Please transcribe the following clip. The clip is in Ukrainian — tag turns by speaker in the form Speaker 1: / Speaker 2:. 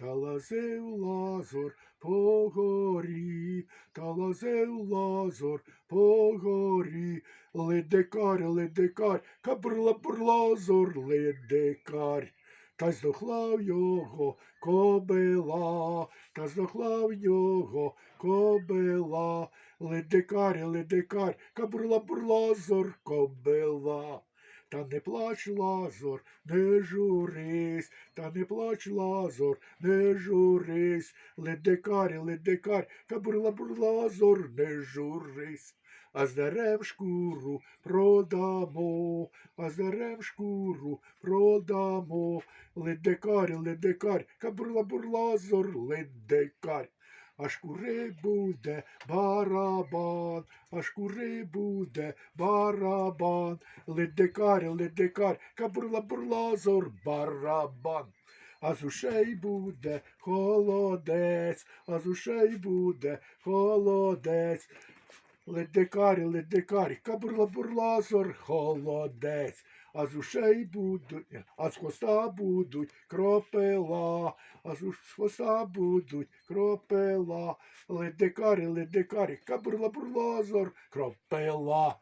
Speaker 1: та лазив лазор по горі, та лазив лазор по горі, ледикар, ледикар, кабрла бурлазор, ледикар. Та здохла в його кобила, та здохла в його кобила, ледикар, ледикар, кабурла бурлазор, кобила. Та не плач, Лазор, не журись, та не плач, Лазор, не журись, ледикар, ледикар, кабурла бурлазор, не журись. А з дерев шкуру продамо, а з дерев шкуру продамо, ледикар, ледикар, кабурла бурлазор, ледикар. А шкури буде барабан, а шкури буде барабан, ледикар, ледикар, кабурла бурлазор, барабан. А з ушей буде холодець, а з ушей буде холодець. Ледикар, ледикар, кабурла бурлазор, холодець. А з ушей будуть, а з хвоста будуть кропила, а з хвоста будуть кропила. Ледикарі, ледикарі, кабурла бурлазор, кропила.